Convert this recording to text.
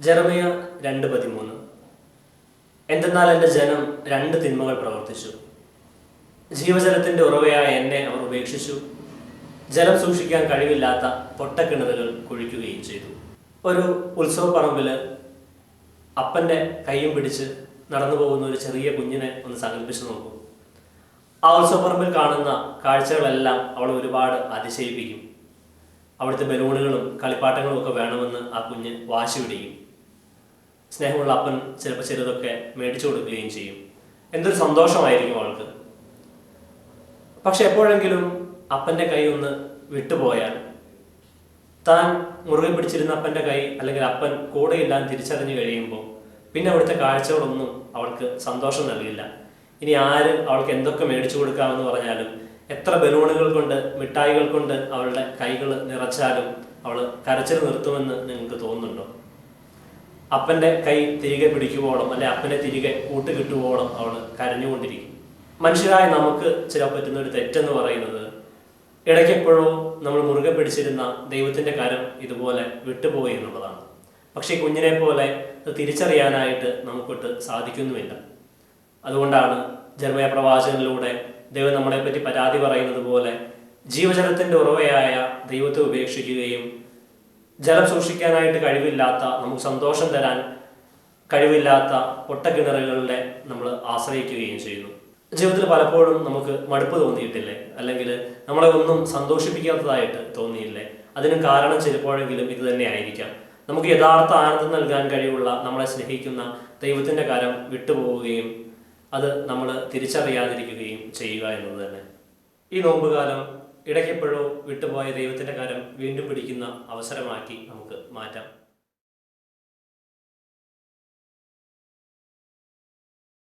ജെറമിയ രണ്ട് പതിമൂന്ന്. എന്തെന്നാൽ എന്റെ ജനം രണ്ട് തിന്മകൾ പ്രവർത്തിച്ചു. ജീവജലത്തിന്റെ ഉറവയായ എന്നെ അവർ ഉപേക്ഷിച്ചു. ജലം സൂക്ഷിക്കാൻ കഴിവില്ലാത്ത പൊട്ടക്കിണറുകൾ കുഴിക്കുകയും ചെയ്തു. ഒരു ഉത്സവപ്പറമ്പിൽ അപ്പന്റെ കൈയും പിടിച്ച് നടന്നു പോകുന്ന ഒരു ചെറിയ കുഞ്ഞിനെ ഒന്ന് സങ്കല്പിച്ച് നോക്കും. ആ ഉത്സവപ്പറമ്പിൽ കാണുന്ന കാഴ്ചകളെല്ലാം അവൾ ഒരുപാട് അതിശയിപ്പിക്കും. അവിടുത്തെ ബലൂണുകളും കളിപ്പാട്ടങ്ങളും ഒക്കെ വേണമെന്ന് ആ കുഞ്ഞ് വാശി പിടിക്കും സ്നേഹമുള്ള അപ്പൻ ചിലപ്പോൾ ചിലതൊക്കെ മേടിച്ചു കൊടുക്കുകയും ചെയ്യും. എന്തൊരു സന്തോഷമായിരിക്കും അവൾക്ക്. പക്ഷെ എപ്പോഴെങ്കിലും അപ്പന്റെ കൈ ഒന്ന് വിട്ടുപോയാൽ താൻ മുറുകെ പിടിച്ചിരുന്ന അപ്പന്റെ കൈ അല്ലെങ്കിൽ അപ്പൻ കൂടെയില്ലാന്ന് തിരിച്ചറിഞ്ഞു കഴിയുമ്പോൾ പിന്നെ അവിടുത്തെ കാഴ്ചകളൊന്നും അവൾക്ക് സന്തോഷം നൽകില്ല. ഇനി ആര് അവൾക്ക് എന്തൊക്കെ മേടിച്ചു കൊടുക്കാമെന്ന് പറഞ്ഞാലും എത്ര ബലൂണുകൾ കൊണ്ട് മിഠായികൾ കൊണ്ട് അവളുടെ കൈകൾ നിറച്ചാലും അവൾ കരച്ചിൽ നിർത്തുമെന്ന് നിങ്ങൾക്ക് തോന്നുന്നുണ്ടോ? അപ്പന്റെ കൈ തിരികെ പിടിക്കുവോളം അല്ലെ അപ്പനെ തിരികെ കൂട്ടുകിട്ടുവോളം അവൾ കരഞ്ഞുകൊണ്ടിരിക്കും. മനുഷ്യരായ നമുക്ക് ചില പറ്റുന്ന ഒരു തെറ്റെന്ന് പറയുന്നത് ഇടയ്ക്കെപ്പോഴോ നമ്മൾ മുറുകെ പിടിച്ചിരുന്ന ദൈവത്തിന്റെ കരം ഇതുപോലെ വിട്ടുപോയി എന്നുള്ളതാണ്. പക്ഷേ കുഞ്ഞിനെ പോലെ അത് തിരിച്ചറിയാനായിട്ട് നമുക്കൊട്ട് സാധിക്കുന്നുമില്ല. അതുകൊണ്ടാണ് ജർമ്മയ പ്രവാചകനിലൂടെ ദൈവം നമ്മളെപ്പറ്റി പരാതി പറയുന്നത് പോലെ ജീവജലത്തിന്റെ ഉറവയായ ദൈവത്തെ ഉപേക്ഷിക്കുകയും ജലം സൂക്ഷിക്കാനായിട്ട് കഴിവില്ലാത്ത നമുക്ക് സന്തോഷം തരാൻ കഴിവില്ലാത്ത പൊട്ടക്കിണറുകളുടെ നമ്മൾ ആശ്രയിക്കുകയും ചെയ്യുന്നു. ജീവിതത്തിൽ പലപ്പോഴും നമുക്ക് മടുപ്പ് തോന്നിയിട്ടില്ലേ? അല്ലെങ്കിൽ നമ്മളെ ഒന്നും സന്തോഷിപ്പിക്കാത്തതായിട്ട് തോന്നിയില്ലേ? അതിന് കാരണം ചിലപ്പോഴെങ്കിലും ഇത് തന്നെ ആയിരിക്കാം. നമുക്ക് യഥാർത്ഥ ആനന്ദം നൽകാൻ കഴിവുള്ള നമ്മളെ സ്നേഹിക്കുന്ന ദൈവത്തിന്റെ കരം വിട്ടുപോവുകയും അത് നമ്മൾ തിരിച്ചറിയാതിരിക്കുകയും ചെയ്യുക എന്നത് തന്നെ. ഈ നോമ്പുകാലം ഇടയ്ക്കെപ്പോഴോ വിട്ടുപോയ ദൈവത്തിന്റെ കരം വീണ്ടും പിടിക്കുന്ന അവസരമാക്കി നമുക്ക് മാറ്റാം.